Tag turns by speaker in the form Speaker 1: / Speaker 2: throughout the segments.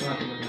Speaker 1: Yeah.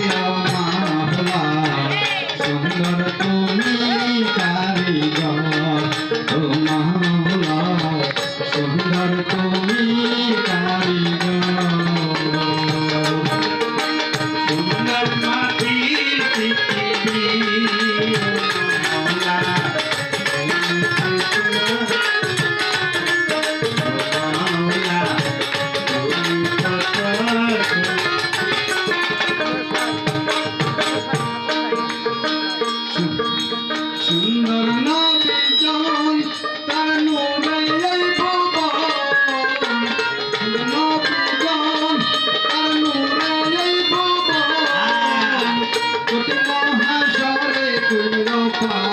Speaker 2: Happy
Speaker 1: Thank you.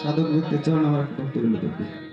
Speaker 1: সাধক ভক্তের চরণ আমার একটা ভক্ত